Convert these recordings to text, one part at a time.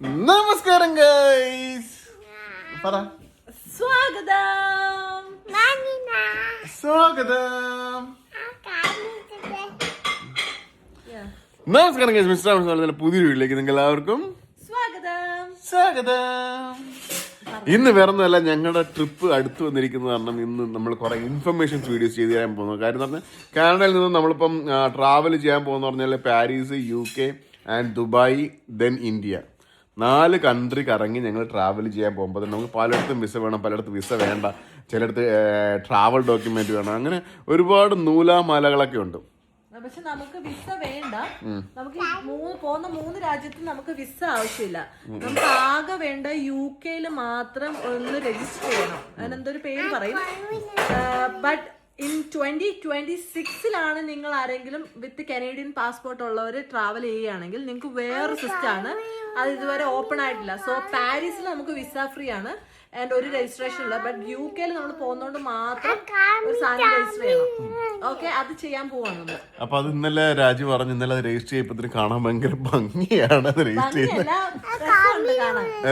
നമസ്കാരം ഗൈസ് പറ. സ്വാഗതം. സ്വാഗതം. നമസ്കാരം ഗൈസ് മിസ്റ്റർ ആമസ് പുതിയൊരു വീട്ടിലേക്ക് നിങ്ങൾ എല്ലാവർക്കും സ്വാഗതം. സ്വാഗതം ഇന്ന് വേറൊന്നുമല്ല ഞങ്ങളുടെ ട്രിപ്പ് അടുത്ത് വന്നിരിക്കുന്നത് കാരണം ഇന്ന് നമ്മൾ കുറെ ഇൻഫർമേഷൻസ് വീഡിയോസ് ചെയ്ത് തരാൻ പോകുന്നു. കാര്യം എന്ന് പറഞ്ഞാൽ കാനഡയിൽ നിന്ന് നമ്മളിപ്പം ട്രാവൽ ചെയ്യാൻ പോകുന്ന പറഞ്ഞാൽ Paris U K and Dubai then India നാല് കൺട്രി കറങ്ങി ഞങ്ങൾ ട്രാവൽ ചെയ്യാൻ പോകുമ്പോൾ നമുക്ക് പലയിടത്തും വിസ വേണം പലയിടത്തും വിസ വേണ്ട. ചിലയിടത്ത് ട്രാവൽ ഡോക്യുമെന്റ് വേണം. അങ്ങനെ ഒരുപാട് നൂലാമാലകളൊക്കെ ഉണ്ട്. പക്ഷെ നമുക്ക് വിസ വേണ്ട. നമുക്ക് മൂന്ന് പോകുന്ന മൂന്ന് രാജ്യത്ത് നമുക്ക് വിസ ആവശ്യമില്ല. നമുക്ക് ആകെ വേണ്ട യു കെയിൽ മാത്രം ഒന്ന് രജിസ്റ്റർ ചെയ്യണം. അതിനെന്തൊരു പേര് പറയും? ബട്ട് ഇൻ ട്വന്റി ട്വന്റി സിക്സിലാണ് നിങ്ങൾ ആരെങ്കിലും വിത്ത് കനേഡിയൻ പാസ്പോർട്ട് ഉള്ളവർ ട്രാവൽ ചെയ്യുകയാണെങ്കിൽ നിങ്ങൾക്ക് വേറെ സിസ്റ്റം ആണ്. അത് ഇതുവരെ ഓപ്പൺ ആയിട്ടില്ല. സോ പാരീസിൽ നമുക്ക് വിസ ഫ്രീ ആണ്. ആൻഡ് ഒരു രജിസ്ട്രേഷൻ ഉള്ള. ബട്ട് യു കെയിൽ നമ്മൾ പോകുന്നതുകൊണ്ട് മാത്രം ഒരു സാധനം രജിസ്റ്റർ ചെയ്യണം. ഓക്കെ അത് ചെയ്യാൻ പോവാണ് നമ്മൾ അപ്പൊ അത് ഇന്നലെ രാജു പറഞ്ഞു ഇന്നലെ അത് രജിസ്റ്റർ ചെയ്യപ്പത്തിന് കാണാൻ ഭയങ്കര ഭംഗിയാണ് അത് രജിസ്റ്റർ ചെയ്യുന്നത്.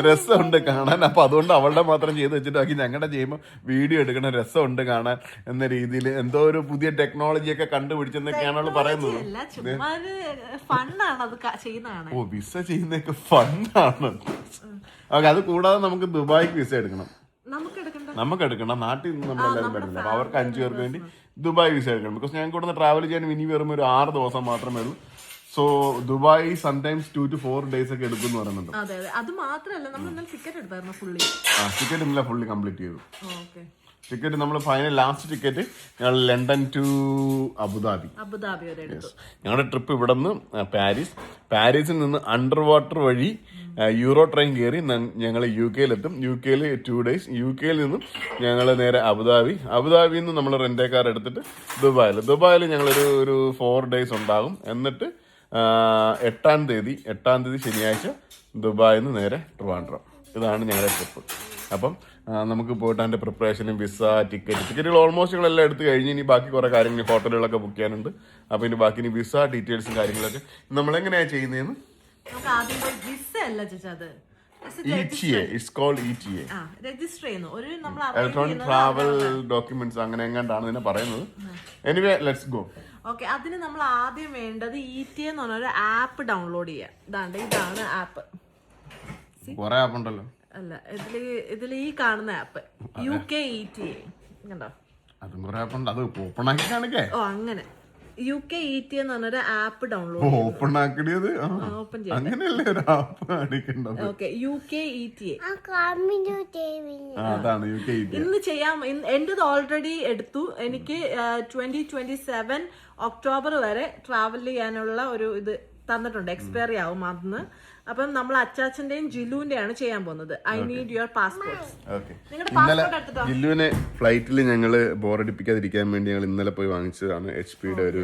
രസമുണ്ട് കാണാൻ അപ്പൊ അതുകൊണ്ട് അവളുടെ മാത്രം ചെയ്ത് വെച്ചിട്ട് ബാക്കി ഞങ്ങളുടെ ചെയ്യുമ്പോൾ വീഡിയോ എടുക്കണം. രസമുണ്ട് കാണാൻ എന്ന രീതിയിൽ എന്തോ ഒരു പുതിയ ടെക്നോളജി ഒക്കെ കണ്ടുപിടിച്ചെന്നൊക്കെയാണ് അവൾ പറയുന്നത്. ഓ വിസ ചെയ്യുന്നൊക്കെ ഫണ്ണാണ്. ഓക്കെ അത് കൂടാതെ നമുക്ക് ദുബായിക്ക് വിസ എടുക്കണം. നമുക്ക് എടുക്കണം. നാട്ടിൽ നിന്ന് നമ്മളെല്ലാവരും പറ്റില്ല അപ്പൊ അവർക്ക് അഞ്ചു പേർക്ക് വേണ്ടി ദുബായ് വിസ എടുക്കണം. ബിക്കോസ് ഞാൻ കൂടുതൽ ട്രാവൽ ചെയ്യാൻ ഇനി വെറും ഒരു ആറ് ദിവസം മാത്രമേ ഉള്ളൂ. So Dubai sometimes two to four days ഒക്കെ എടുക്കും എന്ന് പറയുന്നുണ്ട്. അതെ മാത്രമല്ല നമ്മൾ ടിക്കറ്റ് എടുത്തായിരുന്നു ഫുള്ളി ആ ടിക്കറ്റ് ഇന്നലെ ഫുള്ളി കംപ്ലീറ്റ് ചെയ്തു. ഓക്കെ. ടിക്കറ്റ് നമ്മൾ ഫൈനൽ ലാസ്റ്റ് ടിക്കറ്റ് ഞങ്ങൾ London to Abu Dhabi. Abu Dhabi വരെ ഞങ്ങളുടെ ട്രിപ്പ് ഇവിടെ നിന്ന് പാരീസ്. പാരീസിൽ നിന്ന് അണ്ടർ വാട്ടർ വഴി യൂറോ ട്രെയിൻ കയറി ഞങ്ങൾ യു കെയിലെത്തും യു കെയിൽ ടു ഡേയ്സ് യു കെയിൽ നിന്നും ഞങ്ങൾ നേരെ അബുദാബി. അബുദാബിയിൽ നിന്ന് നമ്മൾ റെന്റേ കാർ എടുത്തിട്ട് ദുബായിൽ. ദുബായിൽ ഞങ്ങളൊരു ഒരു ഫോർ ഡേയ്സ് ഉണ്ടാകും. എന്നിട്ട് എട്ടാം തീയതി എട്ടാം തീയതി ശനിയാഴ്ച ദുബായിൽ നിന്ന് നേരെ ട്രിവാൻഡ്രം. ഇതാണ് ഞങ്ങളുടെ ട്രിപ്പ് അപ്പം നമുക്ക് പോയിട്ട് അതിന്റെ പ്രിപ്പറേഷനും വിസ ടിക്കറ്റ് ടിക്കറ്റുകൾ ഓൾമോസ്റ്റ് ഞങ്ങളെല്ലാം എടുത്ത് കഴിഞ്ഞ് ഇനി ബാക്കി കുറേ കാര്യങ്ങൾ ഹോട്ടലുകളൊക്കെ ബുക്ക് ചെയ്യാനുണ്ട്. അപ്പോൾ ഇനി ബാക്കി ഇനി വിസ ഡീറ്റെയിൽസും കാര്യങ്ങളൊക്കെ നമ്മളെങ്ങനെയാണ് ചെയ്യുന്നതെന്ന് ഇലക്ട്രോണിക് ട്രാവൽ ഡോക്യുമെന്റ്സ് അങ്ങനെ എങ്ങാണ്ടാണ് ഇതിനെ പറയുന്നത്. എനിവേ ലെറ്റ്സ് ഗോ ഓക്കെ അതിന് നമ്മൾ ആദ്യം വേണ്ടത് ഇ ടി എന്ന് പറഞ്ഞ ഒരു ആപ്പ് ഡൗൺലോഡ് ചെയ്യാം. ഇതാണ്ട് ഇതാണ് ആപ്പ് കുറെ ആപ്പ് ഉണ്ടല്ലോ. അല്ല ഇതിൽ ഇതിൽ ഈ കാണുന്ന app U K E T കണ്ടോ? അതും കുറെ ആപ്പ് ഉണ്ട്. അത് ഓപ്പൺ ആക്കി കാണിക്കേ ഓ അങ്ങനെ. യു കെ ഇ ടി എന്ന് പറഞ്ഞൊരു ആപ്പ് ഡൗൺലോഡ് ഓപ്പൺ ആക്കിയത് ഓപ്പൺ ചെയ്യാം അങ്ങനെയല്ലേ ഒരു ആപ്പ് കാണിക്കേണ്ടത് okay U K E T അതാണ് യു കെ ഇന്ന് ചെയ്യാം. ഇന്ന് എന്റേത് ഓൾറെഡി എടുത്തു. എനിക്ക് ട്വന്റി ട്വന്റി സെവൻ ഒക്ടോബർ വരെ ട്രാവൽ ചെയ്യാനുള്ള ഒരു ഇത് തന്നിട്ടുണ്ട്. എക്സ്പയറി ആവും അന്ന്. അപ്പം നമ്മൾ അച്ചാച്ചന്റെയും ജില്ലുവിന്റെയാണ് ചെയ്യാൻ പോകുന്നത്. ഐ നീഡ് യുവർ പാസ്പോർട്ട് ജില്ലുവിനെ ഫ്ലൈറ്റിൽ ഞങ്ങൾ ബോറടിപ്പിക്കാതിരിക്കാൻ വേണ്ടി ഞങ്ങൾ ഇന്നലെ പോയി വാങ്ങിച്ചതാണ് എച്ച് പിയുടെ ഒരു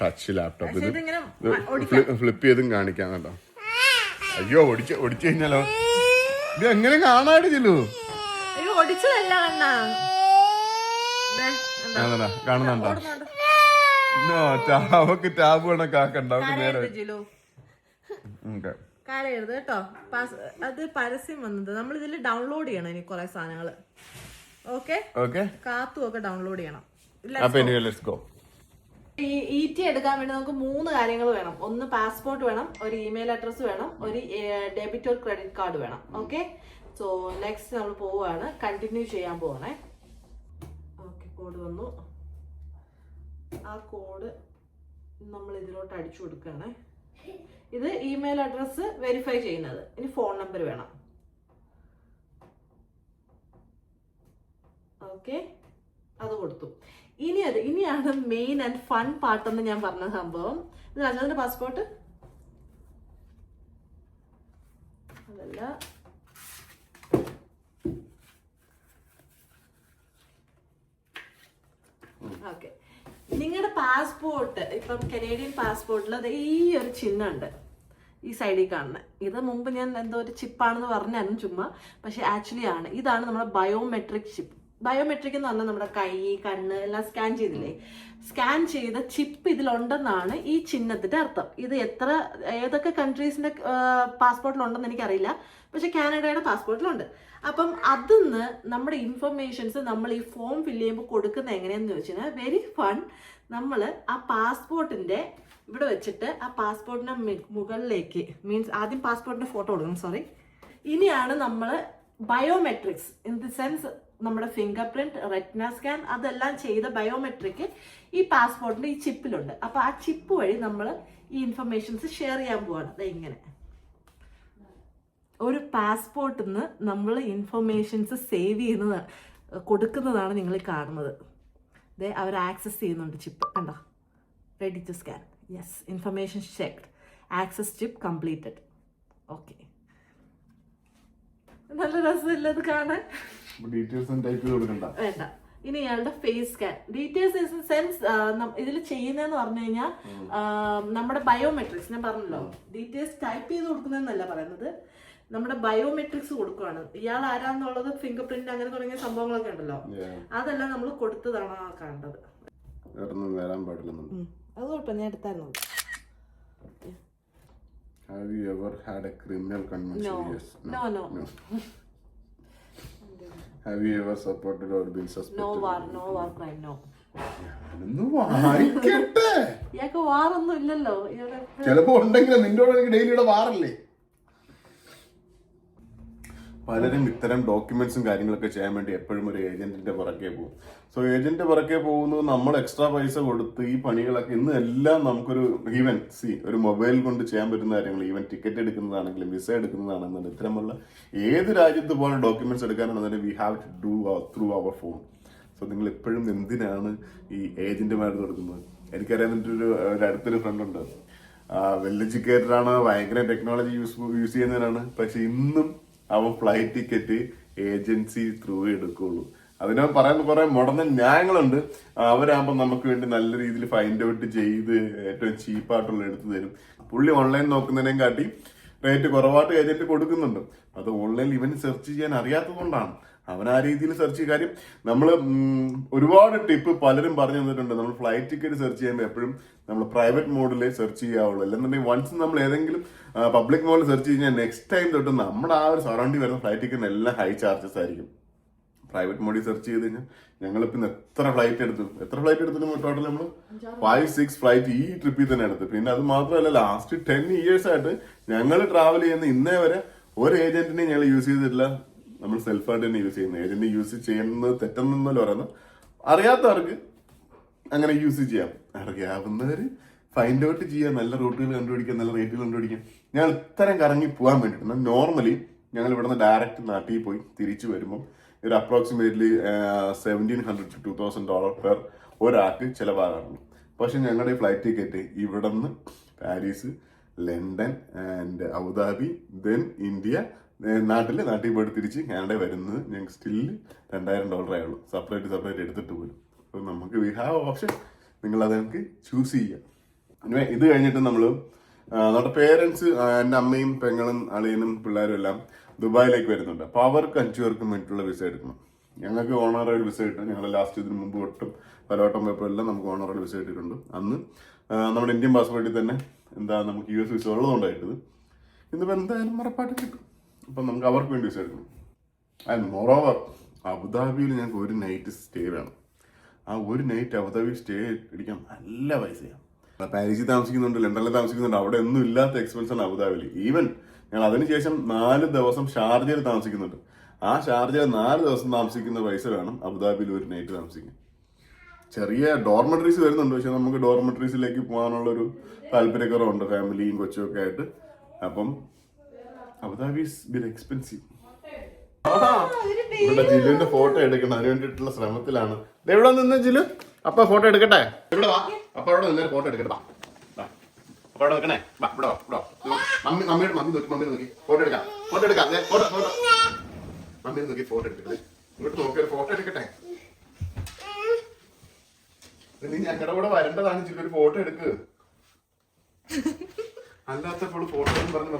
ടച്ച് ലാപ്ടോപ്പ് ഇത് ഫ്ലിപ്പ് ചെയ്തും കാണിക്കാം കേട്ടോ. അയ്യോ ഒടിച്ച് ഒടിച്ചു കഴിഞ്ഞാലോ? ഇത് എങ്ങനെ കാണാടി ജില്ലു ഒടിച്ചതല്ല കാണുന്നുണ്ടോ? അവക്ക് ടാബ് കണക്കാക്കണ്ട അവക്ക് നേരെ ഓക്കെ. കരയരുത് കേട്ടോ. അത് പരസ്യം വന്നത്. നമ്മൾ ഇതിൽ ഡൗൺലോഡ് ചെയ്യണം ഇനി കുറെ സാധനങ്ങൾ. ഓക്കെ ഓക്കെ കാത്തും ഒക്കെ ഡൗൺലോഡ് ചെയ്യണം ഇ ടി എടുക്കാൻ വേണ്ടി നമുക്ക് മൂന്ന് കാര്യങ്ങൾ വേണം. ഒന്ന് പാസ്പോർട്ട് വേണം ഒരു ഇമെയിൽ അഡ്രസ് വേണം ഒരു ഡെബിറ്റ് ഓർ ക്രെഡിറ്റ് കാർഡ് വേണം. ഓക്കെ സോ നെക്സ്റ്റ് നമ്മൾ പോവുകയാണ് കണ്ടിന്യൂ ചെയ്യാൻ പോവാണേ. ഓക്കെ കോഡ് വന്നു. ആ കോഡ് നമ്മൾ ഇതിലോട്ട് അടിച്ചു കൊടുക്കുകയാണ്. ഇത് ഇമെയിൽ അഡ്രസ് വെരിഫൈ ചെയ്യുന്നത്. ഇനി ഫോൺ നമ്പർ വേണം. ഓക്കെ അത് കൊടുത്തു. ഇനി അത് ഇനിയാണ് മെയിൻ ആൻഡ് ഫൺ പാർട്ട് എന്ന് ഞാൻ പറഞ്ഞ സംഭവം. ഇത് അജാന്റെ പാസ്പോർട്ട് അതല്ല. ഓക്കെ നിങ്ങളുടെ പാസ്പോർട്ട് ഇപ്പം കനേഡിയൻ പാസ്പോർട്ടിൽ അത് ഈ ഒരു ചിഹ്നം ഉണ്ട് ഈ സൈഡിൽ കാണുന്നത് ഇത് മുമ്പ് ഞാൻ എന്തോ ഒരു ചിപ്പാണെന്ന് പറഞ്ഞാലും ചുമ്മാ. പക്ഷെ ആക്ച്വലി ആണ്. ഇതാണ് നമ്മുടെ ബയോമെട്രിക് ചിപ്പ് ബയോമെട്രിക് എന്ന് പറഞ്ഞാൽ നമ്മുടെ കൈ കണ്ണ് എല്ലാം സ്കാൻ ചെയ്തില്ലേ? സ്കാൻ ചെയ്ത ചിപ്പ് ഇതിലുണ്ടെന്നാണ് ഈ ചിഹ്നത്തിന്റെ അർത്ഥം. ഇത് എത്ര ഏതൊക്കെ കൺട്രീസിന്റെ പാസ്പോർട്ടിലുണ്ടെന്ന് എനിക്കറിയില്ല. പക്ഷെ കാനഡയുടെ പാസ്പോർട്ടിലുണ്ട്. അപ്പം അതിന്ന് നമ്മുടെ ഇൻഫർമേഷൻസ് നമ്മൾ ഈ ഫോം ഫില്ല് ചെയ്യുമ്പോൾ കൊടുക്കുന്ന എങ്ങനെയാന്ന് ചോദിച്ചാൽ വെരി ഫൺ. നമ്മൾ ആ പാസ്പോർട്ടിന്റെ ഇവിടെ വെച്ചിട്ട് ആ പാസ്പോർട്ടിന്റെ മുകളിലേക്ക് മീൻസ് ആദ്യം പാസ്പോർട്ടിന്റെ ഫോട്ടോ കൊടുക്കണം സോറി. ഇനിയാണ് നമ്മൾ ബയോമെട്രിക്സ് ഇൻ ദി സെൻസ് നമ്മുടെ ഫിംഗർ പ്രിന്റ് റെറ്റ്ന സ്കാൻ അതെല്ലാം ചെയ്ത ബയോമെട്രിക് ഈ പാസ്പോർട്ടിന്റെ ഈ ചിപ്പിലുണ്ട് അപ്പൊ ആ ചിപ്പ് വഴി നമ്മൾ ഈ ഇൻഫർമേഷൻസ് ഷെയർ ചെയ്യാൻ പോവാണ്. ദേ ഇങ്ങനെ. ഒരു പാസ്പോർട്ടിൽ നിന്ന് നമ്മൾ ഇൻഫർമേഷൻസ് സേവ് ചെയ്യുന്നത് കൊടുക്കുന്നതാണ് നിങ്ങൾ കാണുന്നത്. ദേ അവർ ആക്സസ് ചെയ്യുന്നുണ്ട് ചിപ്പ് കണ്ടോ? Ready to scan yes information checked access chip completed okay നല്ല രസമില്ല അത് കാണാൻ? ഡീറ്റെയിൽസ് ടൈപ്പ് കൊടുക്കണ്ട. വേണ്ട. ഇനി ഇയാളുടെ face scan details in sense ഇതിൽ ചെയ്യുന്നതെന്ന് പറഞ്ഞു കഴിഞ്ഞാൽ നമ്മുടെ ബയോമെട്രിക്സ് ഞാൻ പറഞ്ഞല്ലോ. ഡീറ്റെയിൽസ് ടൈപ്പ് ചെയ്ത് കൊടുക്കുന്നതെന്നല്ല പറയുന്നത്. നമ്മുടെ ബയോമെട്രിക്സ് കൊടുക്കുകയാണ് ഇയാൾ ആരാന്നുള്ളത് ഫിംഗർ പ്രിന്റ് അങ്ങനെ തുടങ്ങിയ സംഭവങ്ങളൊക്കെ ഉണ്ടല്ലോ. അതെല്ലാം നമ്മൾ കൊടുത്തതാണ് ആ വരാൻ പാടില്ലെന്നുണ്ട്. അത് കുഴപ്പം ഞാൻ എടുത്തായിരുന്നു. Have you ever had a criminal convention No. Yes No, no. Have you ever supported or been no suspected war no war crime no ഒന്ന് വായിക്കട്ടെ. ഇയാൾക്ക് വാറൊന്നും ഇല്ലല്ലോ. ചിലപ്പോ ഉണ്ടെങ്കിലും നിന്നോട് എനിക്ക് ഡെയിലി ഇവിടെ വാറല്ലേ പലരും ഇത്തരം ഡോക്യുമെന്റ്സും കാര്യങ്ങളൊക്കെ ചെയ്യാൻ വേണ്ടി എപ്പോഴും ഒരു ഏജന്റിന്റെ പുറകെ പോകും. സോ ഏജന്റ് പുറകെ പോകുന്നത് നമ്മൾ എക്സ്ട്രാ പൈസ കൊടുത്ത് ഈ പണികളൊക്കെ ഇന്ന് എല്ലാം നമുക്കൊരു ഈവൻ സി ഒരു മൊബൈൽ കൊണ്ട് ചെയ്യാൻ പറ്റുന്ന കാര്യങ്ങൾ ഈവൻ ടിക്കറ്റ് എടുക്കുന്നതാണെങ്കിലും വിസ എടുക്കുന്നതാണെന്നുണ്ടെങ്കിൽ ഇത്തരമുള്ള ഏത് രാജ്യത്ത് പോലെ documents എടുക്കാനാണെന്നുണ്ടെങ്കിൽ we have to do through our phone so നിങ്ങൾ എപ്പോഴും എന്തിനാണ് ഈ ഏജന്റുമാർ കൊടുക്കുന്നത്? എനിക്കറിയാൻ ഒരു അടുത്തൊരു ഫ്രണ്ട് എഡ്യൂക്കേറ്റഡ് ആണ് ഭയങ്കര ടെക്നോളജി യൂസ് യൂസ് ചെയ്യുന്നവരാണ്. പക്ഷെ ഇന്നും അവൻ ഫ്ലൈറ്റ് ടിക്കറ്റ് ഏജൻസി ത്രൂ എടുക്കുള്ളൂ. അതിന് പറയുന്ന കുറെ മുടന്ന ന്യായങ്ങളുണ്ട്. അവരാകുമ്പോൾ നമുക്ക് വേണ്ടി നല്ല രീതിയിൽ ഫൈൻഡ് ഔട്ട് ചെയ്ത് ഏറ്റവും ചീപ്പായിട്ടുള്ള എടുത്തു തരും. പുള്ളി ഓൺലൈൻ നോക്കുന്നതിനേയും കാട്ടി റേറ്റ് കുറവായിട്ട് ഏജന്റ് കൊടുക്കുന്നുണ്ട്. അത് ഓൺലൈനിൽ ഇവന് സെർച്ച് ചെയ്യാൻ അറിയാത്തതുകൊണ്ടാണ്. അവൻ ആ രീതിയിൽ സെർച്ച് ചെയ്യും. കാര്യം നമ്മൾ ഒരുപാട് ടിപ്പ് പലരും പറഞ്ഞു തന്നിട്ടുണ്ട്. നമ്മൾ ഫ്ലൈറ്റ് ടിക്കറ്റ് സെർച്ച് ചെയ്യുമ്പോൾ എപ്പോഴും നമ്മൾ പ്രൈവറ്റ് മോഡിലേ സെർച്ച് ചെയ്യാവുള്ളൂ. അല്ലെന്നുണ്ടെങ്കിൽ വൺസ് നമ്മൾ ഏതെങ്കിലും പബ്ലിക് മോഡിൽ സെർച്ച് കഴിഞ്ഞാൽ നെക്സ്റ്റ് ടൈം തൊട്ട് നമ്മുടെ ആ ഒരു സറൗണ്ടിങ് വരുന്ന ഫ്ലൈറ്റ് ടിക്കറ്റ് എല്ലാം ഹൈ ചാർജസ് ആയിരിക്കും. പ്രൈവറ്റ് മോഡിൽ സെർച്ച് ചെയ്ത് കഴിഞ്ഞാൽ ഞങ്ങളിപ്പോ ഇന്ന് എത്ര ഫ്ലൈറ്റ് എടുത്തു? എത്ര ഫ്ലൈറ്റ് എടുത്തിട്ട് ടോട്ടൽ നമ്മൾ ഫൈവ് സിക്സ് ഫ്ലൈറ്റ് ഈ ട്രിപ്പിൽ തന്നെ എടുത്തു. പിന്നെ അത് മാത്രമല്ല ലാസ്റ്റ് ടെൻ ഇയേഴ്സ് ആയിട്ട് ഞങ്ങൾ ട്രാവൽ ചെയ്യുന്ന ഇന്നേ വരെ ഒരു ഏജന്റിനെ ഞങ്ങൾ യൂസ് ചെയ്തിട്ടില്ല. നമ്മൾ സെൽഫായിട്ട് തന്നെ യൂസ് ചെയ്യുന്നത്. ഏജന്റ് യൂസ് ചെയ്യുന്നത് തെറ്റെന്നല്ല പറയുന്നത്. അറിയാത്തവർക്ക് അങ്ങനെ യൂസ് ചെയ്യാം. അറിയാവുന്നവര് ഫൈൻഡ് ഔട്ട് ചെയ്യാൻ നല്ല റൂട്ടുകൾ കണ്ടുപിടിക്കാം നല്ല റേറ്റുകൾ കണ്ടുപിടിക്കാം. ഞങ്ങൾ ഇത്തരം കറങ്ങി പോകാൻ വേണ്ടിയിട്ട് നോർമലി ഞങ്ങൾ ഇവിടുന്ന് ഡയറക്റ്റ് നാട്ടിൽ പോയി തിരിച്ചു വരുമ്പോൾ ഒരു approximately seventeen hundred to two thousand dollar per ഒരാൾക്ക് ചിലവാകാറുണ്ട്. പക്ഷെ ഞങ്ങളുടെ ഫ്ലൈറ്റ് ടിക്കറ്റ് ഇവിടെ നിന്ന് Paris London and Abu Dhabi then India നാട്ടിൽ നാട്ടിൽ പോയിട്ട് തിരിച്ച് കാനഡ വരുന്നത് ഞങ്ങൾക്ക് സ്റ്റില്ല് രണ്ടായിരം ഡോളറേ ഉള്ളൂ സെപ്പറേറ്റ് സെപ്പറേറ്റ് എടുത്തിട്ട് പോലും. അപ്പോൾ നമുക്ക് വി ഹാവ് ഓപ്ഷൻ നിങ്ങൾ അത് നമുക്ക് ചൂസ് ചെയ്യാം ഇത് കഴിഞ്ഞിട്ട് നമ്മൾ നമ്മുടെ പേരൻസ് എന്റെ അമ്മയും പെങ്ങളും അളിയനും പിള്ളേരും എല്ലാം ദുബായിലേക്ക് വരുന്നുണ്ട്. അപ്പോൾ അവർക്ക് അഞ്ചു പേർക്കും വേണ്ടിയിട്ടുള്ള വിസ എടുക്കണം. ഞങ്ങൾക്ക് ഓണറോയിൽ വിസ കിട്ടും. ഞങ്ങൾ ലാസ്റ്റ് ഇതിന് മുമ്പ് ഒട്ടും പലവട്ടം പോയപ്പോൾ എല്ലാം നമുക്ക് ഓണറോയിൽ വിസ കിട്ടിയിട്ടുണ്ട്. അന്ന് നമ്മുടെ ഇന്ത്യൻ പാസ്പോർട്ടിൽ തന്നെ എന്താ നമുക്ക് യു എസ് വിസ ഉള്ളതുകൊണ്ടായിട്ടത്. ഇന്നിപ്പോൾ എന്തായാലും ഉറപ്പായിട്ട് കിട്ടും. അപ്പം നമുക്ക് അവർക്ക് വേണ്ടി വിസ ആൻഡ് മോറോവർ അബുദാബിയിൽ ഞങ്ങൾക്ക് ഒരു നൈറ്റ് സ്റ്റേ വേണം. ആ ഒരു നൈറ്റ് അബുദാബി സ്റ്റേ ഇടിക്കാൻ നല്ല പൈസയാണ് പാരീസിൽ താമസിക്കുന്നുണ്ട് ലണ്ടനിൽ താമസിക്കുന്നുണ്ട് അവിടെ ഒന്നും ഇല്ലാത്ത എക്സ്പെൻസ് ആണ് അബുദാബിയിൽ. ഈവൻ ഞങ്ങൾ അതിനുശേഷം നാല് ദിവസം ഷാർജയിൽ താമസിക്കുന്നുണ്ട്. ആ ഷാർജയിൽ നാല് ദിവസം താമസിക്കുന്ന പൈസ വേണം അബുദാബിയിൽ ഒരു നൈറ്റ് താമസിക്കാൻ. ചെറിയ ഡോർമെട്രീസ് വരുന്നുണ്ട് പക്ഷെ നമുക്ക് ഡോർമെട്രീസിലേക്ക് പോകാനുള്ളൊരു താല്പര്യക്കുറവുണ്ട് ഫാമിലിയും കൊച്ചും ഒക്കെ ആയിട്ട്. അപ്പം അബുദാബി ഇസ് ബിൻ എക്സ്പെൻസീവ് ഇവിടെ ജിലുവിന്റെ ഫോട്ടോ എടുക്കണം. അതിന് വേണ്ടിയിട്ടുള്ള ശ്രമത്തിലാണ്. ദേ ഇവിടെ നിന്ന് ജിലു അപ്പ ഫോട്ടോ എടുക്കട്ടെ? ഇവിടെ വാ. അപ്പ അവിടെ നിന്നൊരു ഫോട്ടോ എടുക്കട്ടെ. വാ. അപ്പ അവിടെ വെക്കണേ വാ ഇവിടെ വാ ഇവിടെ. മമ്മി മമ്മിയുടെ മമ്മി നോക്കി മമ്മി നോക്കി. ഫോട്ടോ എടുക്കാം. ഫോട്ടോ എടുക്കാം. ഫോട്ടോ ഫോട്ടോ മമ്മി നോക്കി ഫോട്ടോ എടുക്കട്ടെ. ഇങ്ങോട്ട് നോക്കി ഒരു ഫോട്ടോ എടുക്കട്ടെ. നീ ഞങ്ങളുടെ കൂടെ വരേണ്ടതാണ് ജില്ലു ഒരു ഫോട്ടോ എടുക്ക്. അല്ലാത്തപ്പോൾ ഫോട്ടോ പറഞ്ഞു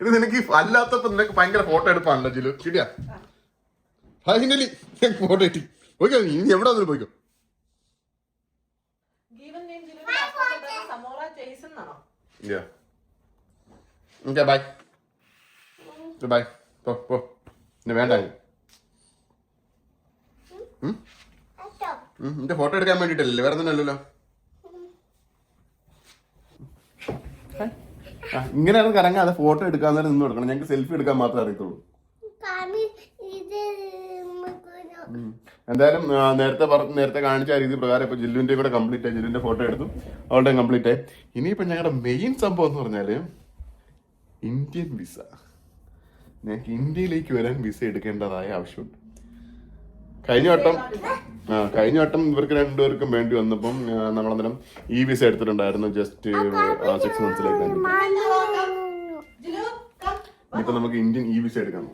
ഇത് നിനക്ക് അല്ലാത്തപ്പോ നിനക്ക് ഭയങ്കര ഫോട്ടോ എടുപ്പാണല്ലോ ജിലു. കിട്ടിയാ? ഫൈനലി ഫോട്ടോ കിട്ടി പോയിക്കോ ഇനി എവിടെ വന്നിട്ട് പോയിക്കോ. Yeah. Okay, പോ പോ ഇനി വേണ്ട നിന്റെ ഫോട്ടോ എടുക്കാൻ വേണ്ടിട്ടല്ലേ വേറെ തന്നെ അല്ലല്ലോ. ഇങ്ങനെയാണ് കറങ്ങാതെ ഫോട്ടോ എടുക്കാൻ നേരം നിന്ന് കൊടുക്കണം ഞങ്ങൾക്ക് സെൽഫി എടുക്കാൻ മാത്രമേ അറിയത്തുള്ളൂ. എന്തായാലും നേരത്തെ പറഞ്ഞ നേരത്തെ കാണിച്ച ആ രീതി പ്രകാരം ഇപ്പൊ ജില്ലുവിന്റെ കൂടെ കംപ്ലീറ്റ് ആയി. ജില്ലുവിന്റെ ഫോട്ടോ എടുത്തു. അവളുടെ കംപ്ലീറ്റ് ആയി. ഇനിയിപ്പോ ഞങ്ങളുടെ മെയിൻ സംഭവം എന്ന് പറഞ്ഞാൽ ഇന്ത്യൻ വിസ ഞങ്ങൾക്ക് ഇന്ത്യയിലേക്ക് വരാൻ വിസ എടുക്കേണ്ടതായ ആവശ്യമുണ്ട് കഴിഞ്ഞ വട്ടം ആ കഴിഞ്ഞ വട്ടം ഇവർക്ക് രണ്ടുപേർക്കും വേണ്ടി വന്നപ്പം നമ്മളന്നേരം ഈ വിസ എടുത്തിട്ടുണ്ടായിരുന്നു ജസ്റ്റ് സിക്സ് മന്ത്സിലേക്ക്. ഇപ്പൊ നമുക്ക് ഇന്ത്യൻ ഇ വിസ എടുക്കണം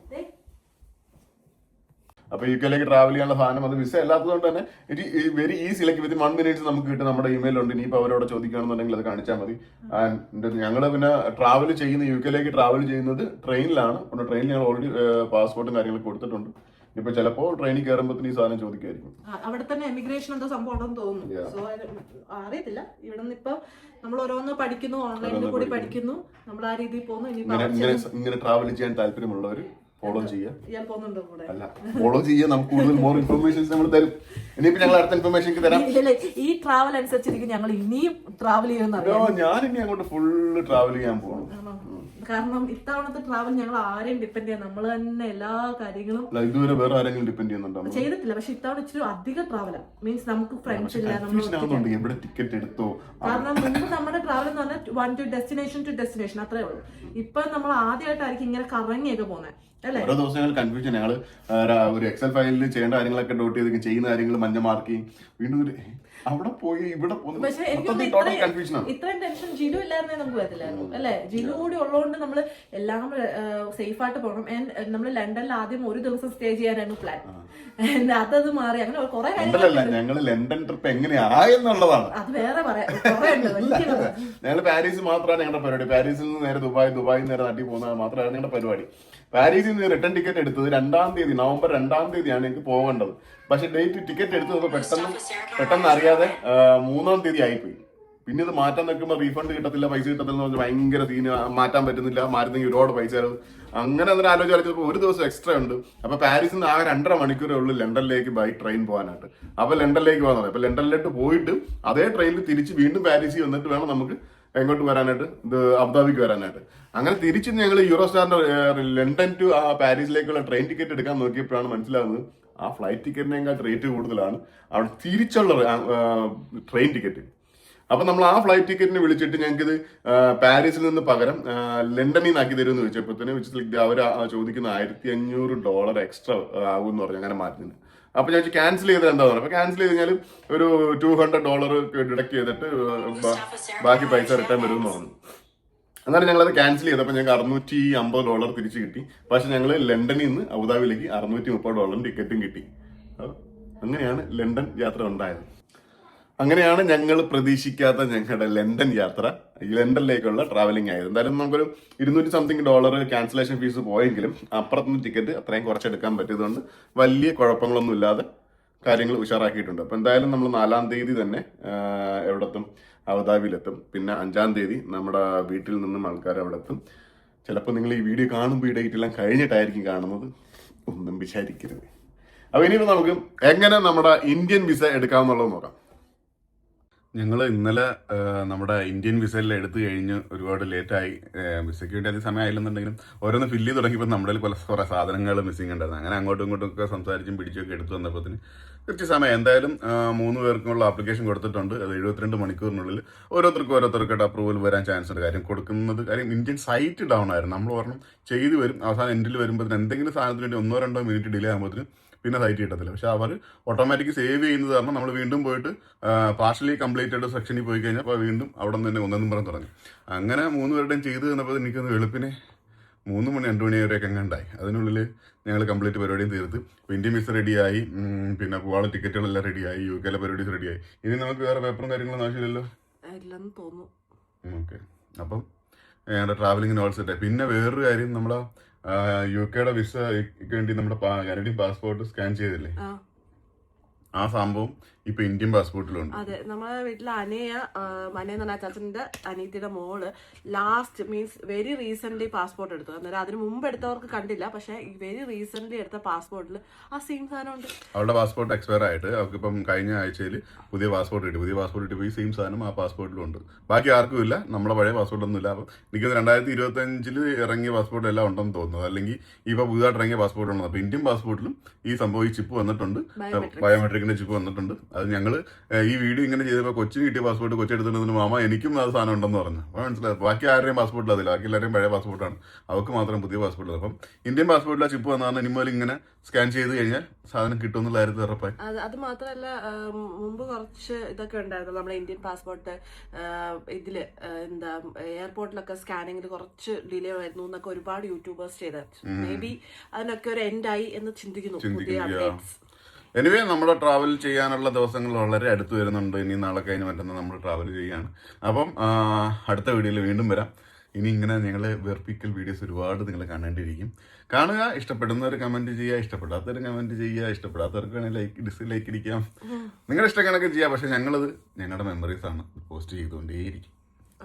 ദേ, അപ്പൊ യു കെയിലേക്ക് ട്രാവൽ ചെയ്യാനുള്ള സാധനം അത് വിസ അല്ലാത്തതുകൊണ്ട് തന്നെ it very easy like within one minutes നമുക്ക് കിട്ടും. നമ്മുടെ ഇമെയിൽ ഉണ്ട്. ഇനിയിപ്പോൾ അവരോട് ചോദിക്കുകയാണെന്നുണ്ടെങ്കിൽ അത് കാണിച്ചാൽ മതി. ആൻഡ് ഞങ്ങൾ പിന്നെ ട്രാവൽ ചെയ്യുന്ന യു കെയിലേക്ക് ട്രാവൽ ചെയ്യുന്നത് ട്രെയിനിലാണ് അപ്പോൾ ട്രെയിനിൽ ഞങ്ങൾ ഓൾറെഡി പാസ്പോർട്ടും കാര്യങ്ങളും കൊടുത്തിട്ടുണ്ട്. ഇപ്പൊ ചിലപ്പോ ട്രെയിനിൽ കയറുമ്പോൾ ഈ സാധനം ചോദിക്കായിരിക്കും അവിടെ തന്നെ എമിഗ്രേഷൻ എന്തോ സംഭവം ഉണ്ടെന്ന് തോന്നുന്നു. സോ അറിയത്തില്ല. ഇവിടെ നിന്ന് ഇപ്പൊ നമ്മൾ ഓരോന്ന് പഠിക്കുന്നു ഓൺലൈനിൽ കൂടി പഠിക്കുന്നു. നമ്മൾ ആ രീതിയിൽ പോകുന്നു. ഇനി ഇങ്ങനെ ട്രാവൽ ചെയ്യാൻ താല്പര്യമുള്ളവർ ഫോളോ ചെയ്യുക അല്ല ഫോളോ ചെയ്യുക നമുക്ക് കൂടുതൽ മോർ ഇൻഫർമേഷൻസ് നമ്മൾ തരും. ഇനിയിപ്പോ ഞങ്ങൾ അടുത്ത ഇൻഫർമേഷൻ തരാം. ഈ ട്രാവൽ അനുസരിച്ചിരിക്കും ഞങ്ങൾ ഇനിയും ട്രാവൽ ചെയ്യുന്ന ഞാൻ ഇനി അങ്ങോട്ട് ഫുള്ള് ട്രാവൽ ചെയ്യാൻ പോകണം? കാരണം ഇത്തവണത്തെ ട്രാവൽ ഞങ്ങൾ ആരെയും ഡിപ്പെൻഡ് ചെയ്യാം. നമ്മൾ തന്നെ എല്ലാ കാര്യങ്ങളും ഇതുവരെ വേറെ ആരെങ്കിലും ഡിപ്പെൻഡ് ചെയ്യുന്നുണ്ടോ ചെയ്തിട്ടില്ല. പക്ഷെ ഇത്തവണ ഇച്ചിരി അധികം ട്രാവലാ മീൻസ് നമുക്ക് ഫ്രണ്ട്സ് ഇല്ല എവിടെ ടിക്കറ്റ് എടുത്തോ? കാരണം മുമ്പ് നമ്മുടെ ട്രാവൽ എന്ന് പറഞ്ഞാൽ one to destination to destination അത്രേ ഉള്ളൂ. ഇപ്പൊ നമ്മൾ ആദ്യമായിട്ടായിരിക്കും ഇങ്ങനെ കറങ്ങിയൊക്കെ പോകുന്നത് ഓരോ ദിവസം ഞങ്ങൾ കൺഫ്യൂഷൻ ഞങ്ങൾ ഒരു എക്സൽ ഫയലിൽ ചെയ്യേണ്ട കാര്യങ്ങളൊക്കെ ഡോട്ട് ചെയ്ത് ചെയ്യുന്ന കാര്യങ്ങൾ മഞ്ഞ മാർക്കിങ് വീണ്ടും അവിടെ പോയി ഇവിടെ പക്ഷെ എനിക്ക് തോന്നുന്നു ഇത്രയും ടെൻഷൻ ജിലു ഇല്ലായിരുന്നേ നമുക്ക് വരത്തില്ലായിരുന്നു അല്ലെ? ജിലു കൂടി ഉള്ളതുകൊണ്ട് നമ്മൾ എല്ലാം സേഫ് ആയിട്ട് പോകണം. ആൻഡ് നമ്മൾ ലണ്ടനിൽ ആദ്യം ഒരു ദിവസം സ്റ്റേ ചെയ്യാനായിരുന്നു പ്ലാൻ അതത് മാറി. അങ്ങനെ കുറെ ലണ്ടനല്ല ഞങ്ങൾ ലണ്ടൻ ട്രിപ്പ് എങ്ങനെയായെന്നുള്ളതാണ് അത് വേറെ പറയാം. ഞങ്ങൾ പാരീസ് മാത്രമാണ് ഞങ്ങളുടെ പരിപാടി. പാരീസിൽ നിന്ന് നേരെ ദുബായ് ദുബായിൽ നേരെ നാട്ടിൽ പോകുന്നത് മാത്രമാണ് ഞങ്ങളുടെ പരിപാടി. പാരീസിൽ നിന്ന് റിട്ടേൺ ടിക്കറ്റ് എടുത്തത് രണ്ടാം തീയതി നവംബർ രണ്ടാം തീയതിയാണ് ഞങ്ങൾക്ക് പോകേണ്ടത്. പക്ഷെ ഡേറ്റ് ടിക്കറ്റ് എടുത്തത് പെട്ടെന്ന് പെട്ടെന്ന് അറിയാതെ മൂന്നാം തീയതി ആയിപ്പോയി. പിന്നെ ഇത് മാറ്റാൻ നിൽക്കുമ്പോൾ റീഫണ്ട് കിട്ടത്തില്ല പൈസ കിട്ടത്തില്ല എന്ന് ഭയങ്കര സീന് മാറ്റാൻ പറ്റുന്നില്ല. മാറ്റുന്നെങ്കിൽ ഒരുപാട് പൈസ അങ്ങനെ അതിന് ആലോചിച്ച് ആലോചിച്ചപ്പോൾ ഒരു ദിവസം എക്സ്ട്രാ ഉണ്ട്. അപ്പൊ പാരീസിൽ നിന്ന് ആകെ രണ്ടര മണിക്കൂറേ ഉള്ളൂ ലണ്ടനിലേക്ക് ബൈ ട്രെയിൻ പോകാനായിട്ട്. അപ്പൊ ലണ്ടനിലേക്ക് പോകാൻ അപ്പൊ ലണ്ടനിലോട്ട് പോയിട്ട് അതേ ട്രെയിനിൽ തിരിച്ച് വീണ്ടും പാരീസിൽ വന്നിട്ട് വേണം നമുക്ക് എങ്ങോട്ട് വരാനായിട്ട്? ഇത് അബുദാബിക്ക് വരാനായിട്ട്. അങ്ങനെ തിരിച്ച് ഞങ്ങൾ യൂറോ സ്റ്റാറിന്റെ ലണ്ടൻ ടു ആ പാരീസിലേക്കുള്ള ട്രെയിൻ ടിക്കറ്റ് എടുക്കാൻ നോക്കിയപ്പോഴാണ് മനസ്സിലാവുന്നത് ആ ഫ്ലൈറ്റ് ടിക്കറ്റിനേക്കാൾ റേറ്റ് കൂടുതലാണ്. അവിടെ തിരിച്ചുള്ള ട്രെയിൻ ടിക്കറ്റ് അപ്പൊ നമ്മൾ ആ ഫ്ലൈറ്റ് ടിക്കറ്റിന് വിളിച്ചിട്ട് ഞങ്ങൾക്ക് ഇത് പാരീസിൽ നിന്ന് പകരം ലണ്ടനിൽ നിന്ന് ആക്കി തരുമെന്ന് ചോദിച്ചപ്പോഴത്തേന് വെച്ചിട്ട് അവർ ചോദിക്കുന്ന ആയിരത്തി അഞ്ഞൂറ് ഡോളർ എക്സ്ട്രാ ആകും എന്ന് പറഞ്ഞു അങ്ങനെ മാറ്റുന്നത് അപ്പൊ ഞാൻ ക്യാൻസൽ ചെയ്തത് എന്താ പറയുക അപ്പൊ ക്യാൻസൽ ചെയ്ത് കഴിഞ്ഞാൽ ഒരു ടു ഹൺഡ്രഡ് ഡോളർ ഡിഡക്ട് ചെയ്തിട്ട് ബാക്കി പൈസ റിട്ടേൺ വരും എന്ന് പറഞ്ഞു. അങ്ങനെ അത് ക്യാൻസൽ ചെയ്തപ്പോൾ ഞങ്ങൾക്ക് അറുന്നൂറ്റി അമ്പത് ഡോളർ തിരിച്ചു കിട്ടി. പക്ഷെ ഞങ്ങൾ ലണ്ടനിൽ നിന്ന് അബുദാബിയിലേക്ക് അറുന്നൂറ്റി മുപ്പത് ഡോളറും ടിക്കറ്റും കിട്ടി. അങ്ങനെയാണ് ലണ്ടൻ യാത്ര ഉണ്ടായത്. അങ്ങനെയാണ് ഞങ്ങൾ പ്രതീക്ഷിക്കാത്ത ഞങ്ങളുടെ ലണ്ടൻ യാത്ര. ലണ്ടനിലേക്കുള്ള ട്രാവലിംഗ് ആയത്. എന്തായാലും നമുക്കൊരു ഇരുന്നൂറ്റി സംതിങ് ഡോളർ ക്യാൻസലേഷൻ ഫീസ് പോയെങ്കിലും അപ്പുറത്തുനിന്ന് ടിക്കറ്റ് അത്രയും കുറച്ചെടുക്കാൻ പറ്റിയതുകൊണ്ട് വലിയ കുഴപ്പങ്ങളൊന്നും ഇല്ലാതെ കാര്യങ്ങൾ ഉഷാറാക്കിയിട്ടുണ്ട്. അപ്പോൾ എന്തായാലും നമ്മൾ നാലാം തീയതി തന്നെ എവിടെത്തും? അബുദാബിയിലെത്തും. പിന്നെ അഞ്ചാം തീയതി നമ്മുടെ വീട്ടിൽ നിന്നും ആൾക്കാർ അവിടെ എത്തും. ചിലപ്പോൾ നിങ്ങൾ ഈ വീഡിയോ കാണുമ്പോൾ ഈ ഡേറ്റ് എല്ലാം കഴിഞ്ഞിട്ടായിരിക്കും കാണുന്നത്. ഒന്നും വിചാരിക്കരുത്. അപ്പോൾ ഇനിയിപ്പോൾ നമുക്ക് എങ്ങനെ നമ്മുടെ ഇന്ത്യൻ വിസ എടുക്കാമെന്നുള്ളത് നോക്കാം. ഞങ്ങൾ ഇന്നലെ നമ്മുടെ ഇന്ത്യൻ വിസയിൽ എടുത്തു കഴിഞ്ഞ് ഒരുപാട് ലേറ്റായി. വിസയ്ക്ക് വേണ്ടി അധികം സമയമായില്ലെന്നുണ്ടെങ്കിലും ഓരോന്ന് ഫില്ല് ചെയ്ത് തുടങ്ങിയപ്പോൾ നമ്മുടെ പല കുറേ സാധനങ്ങൾ മിസ്സിംഗ് ഉണ്ടായിരുന്നു. അങ്ങനെ അങ്ങോട്ടും ഇങ്ങോട്ടും ഒക്കെ സംസാരിച്ചും പിടിച്ചൊക്കെ എടുത്തു വന്നപ്പോഴത്തിന് കുറച്ച് സമയം. എന്തായാലും മൂന്ന് പേർക്കുള്ള ആപ്ലിക്കേഷൻ കൊടുത്തിട്ടുണ്ട്. അത് എഴുപത്തിരണ്ട് മണിക്കൂറിനുള്ളിൽ ഓരോരുത്തർക്കും ഓരോരുത്തർക്കായിട്ട് അപ്രൂവൽ വരാൻ ചാൻസ് ഉണ്ട്. കാര്യം കൊടുക്കുന്നത് കാര്യം ഇന്ത്യൻ സൈറ്റ് ഡൗൺ ആയിരുന്നു. നമ്മൾ ഓർണം ചെയ്തു വരും. അവസാനം എൻഡിൽ വരുമ്പോഴത്തേന് എന്തെങ്കിലും സാധനത്തിന് വേണ്ടി ഒന്നോ രണ്ടോ മിനിറ്റ് ഡിലേ ആകുമ്പോഴത്തേന് പിന്നെ സൈറ്റ് കിട്ടത്തില്ല. പക്ഷെ അവർ ഓട്ടോമാറ്റിക് സേവ് ചെയ്യുന്നത് കാരണം നമ്മൾ വീണ്ടും പോയിട്ട് പാർഷ്യലി ആയിട്ട് സെക്ഷനിൽ പോയി കഴിഞ്ഞാൽ അപ്പോൾ വീണ്ടും അവിടെ നിന്ന് തന്നെ ഒന്നെന്നും പറഞ്ഞ് തുടങ്ങി. അങ്ങനെ മൂന്ന് പേരുടെയും ചെയ്ത് തന്നപ്പോൾ എനിക്കൊന്ന് വെളുപ്പിനെ മൂന്ന് മണി രണ്ട് മണി വരെയൊക്കെ എങ്ങാണ്ടായി അതിനുള്ളിൽ ഞങ്ങൾ കംപ്ലീറ്റ് പരിപാടിയും തീർത്ത്. അപ്പോൾ മിസ് റെഡിയായി. പിന്നെ പോകാനുള്ള ടിക്കറ്റുകളെല്ലാം റെഡിയായി. യു കെയിലെ പരിപാടീസ് റെഡിയായി. ഇനി നമുക്ക് വേറെ പേപ്പറും കാര്യങ്ങളൊന്നും ആവശ്യമില്ലല്ലോ? ഇല്ലെന്ന് തോന്നുന്നു. ഓക്കെ. അപ്പം ഞങ്ങളുടെ ട്രാവലിങ്ങിന് ഓൾസെറ്റ് പിന്നെ വേറൊരു കാര്യം നമ്മുടെ യു കെയുടെ വിസ വേണ്ടി നമ്മുടെ കാനഡിയൻ പാസ്പോർട്ട് സ്കാൻ ചെയ്തില്ലേ? ആ. ആ സംഭവം ഇപ്പൊ ഇന്ത്യൻ പാസ്പോർട്ടിലുണ്ട്. അതെ നമ്മളെ വീട്ടിലെ അനയ മനയെന്ന് എന്ന് പറഞ്ഞ അച്ചാച്ചന്റെ അനിയത്തിയുടെ മോൾ last means very recent passport എടുത്തു. അന്നേരം അതിന് മുമ്പ് എടുത്തവർക്ക് കണ്ടില്ല പക്ഷെ വെരി റീസെന്റ് എടുത്ത പാസ്പോർട്ടിൽ ആ സെയിം സാധനം ഉണ്ട് അവളുടെ പാസ്പോർട്ട് എക്സ്പയർ ആയിട്ട് അവർക്ക് ഇപ്പം കഴിഞ്ഞ ആഴ്ചയിൽ പുതിയ പാസ്പോർട്ട് കിട്ടി. പുതിയ പാസ്പോർട്ട് കിട്ടി ഈ സെയിം സാധനം ആ പാസ്പോർട്ടിലും ഉണ്ട്. ബാക്കി ആർക്കും ഇല്ല. നമ്മുടെ പഴയ പാസ്പോർട്ട് ഒന്നും ഇല്ല. അപ്പം എനിക്ക് രണ്ടായിരത്തി ഇരുപത്തി അഞ്ചിൽ ഇറങ്ങിയ പാസ്പോർട്ട് എല്ലാം ഉണ്ടെന്ന് തോന്നുന്നത് അല്ലെങ്കിൽ ഇപ്പൊ പുതുതായിട്ട് ഇറങ്ങിയ പാസ്പോർട്ട് ഉണ്ടെന്ന് അപ്പൊ ഇന്ത്യൻ പാസ്പോർട്ടിലും ഈ സംഭവം ഈ ചിപ്പ് വന്നിട്ടുണ്ട്. ബയോമെട്രിക്കിന്റെ ചിപ്പ് വന്നിട്ടുണ്ട്. അത് ഞങ്ങൾ ഈ വീഡിയോ ഇങ്ങനെ ചെയ്തപ്പോൾ കൊച്ചിന് കിട്ടിയ പാസ്പോർട്ട് കൊച്ചി എടുത്തിട്ടുണ്ടെന്ന് മാമ എനിക്കും അത് സാധനം ഉണ്ടെന്ന് പറഞ്ഞു. അപ്പോൾ മനസ്സിലായി. ബാക്കി ആരുടെയും പാസ്പോർട്ടിൽ അതില്ല ബാക്കി എല്ലാവരെയും പഴയ പാസ്പോർട്ടാണ് അവർക്ക് മാത്രം പുതിയ പാസ്പോർട്ട് അപ്പം ഇന്ത്യൻ പാസ്പോർട്ടിലെ ചിപ്പ് വന്നാൽ ഇനി മുതൽ ഇങ്ങനെ സ്കാൻ ചെയ്ത് കഴിഞ്ഞാൽ സാധനം കിട്ടുമെന്നുള്ള കാര്യത്തിൽ ഉറപ്പായി. അത് മാത്രമല്ല മുമ്പ് കുറച്ച് ഇതൊക്കെ ഉണ്ടായിരുന്നു. നമ്മുടെ ഇന്ത്യൻ പാസ്പോർട്ട് ഇതിൽ എന്താ എയർപോർട്ടിലൊക്കെ സ്കാനിങ്ങിൽ കുറച്ച് ഡിലേ ആയിരുന്നു എന്നൊക്കെ ഒരുപാട് യൂട്യൂബേഴ്സ് ചെയ്ത മേ ബി അതിനൊക്കെ ഒരു എൻഡായി എന്ന് ചിന്തിക്കുന്നു. പുതിയ അപ്ഡേറ്റ്സ് എനിവേ നമ്മൾ ട്രാവൽ ചെയ്യാനുള്ള ദിവസങ്ങൾ വളരെ അടുത്ത് വരുന്നുണ്ട്. ഇനി നാളെ കഴിഞ്ഞ് മറ്റന്നാൾ നമ്മൾ ട്രാവൽ ചെയ്യുകയാണ്. അപ്പം അടുത്ത വീഡിയോയിൽ വീണ്ടും വരാം. ഇനി ഇങ്ങനെ ഞങ്ങൾ വെർപ്പിക്കൽ വീഡിയോസ് ഒരുപാട് നിങ്ങൾ കാണേണ്ടിയിരിക്കും. കാണുക ഇഷ്ടപ്പെടുന്നവർ കമന്റ് ചെയ്യുക ഇഷ്ടപ്പെടാത്തവർ കമന്റ് ചെയ്യുക ഇഷ്ടപ്പെടാത്തവർക്ക് വേണമെങ്കിൽ ലൈക്ക് ഡിസ്ലൈക്ക് ഇരിക്കാം നിങ്ങളുടെ ഇഷ്ടം കണക്ക് ചെയ്യാം. പക്ഷെ ഞങ്ങളത് ഞങ്ങളുടെ മെമ്മറീസാണ് പോസ്റ്റ് ചെയ്തുകൊണ്ടേയിരിക്കും.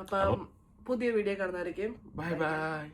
അപ്പം പുതിയ വീഡിയോ കാണുന്നതായിരിക്കും ബൈ ബൈ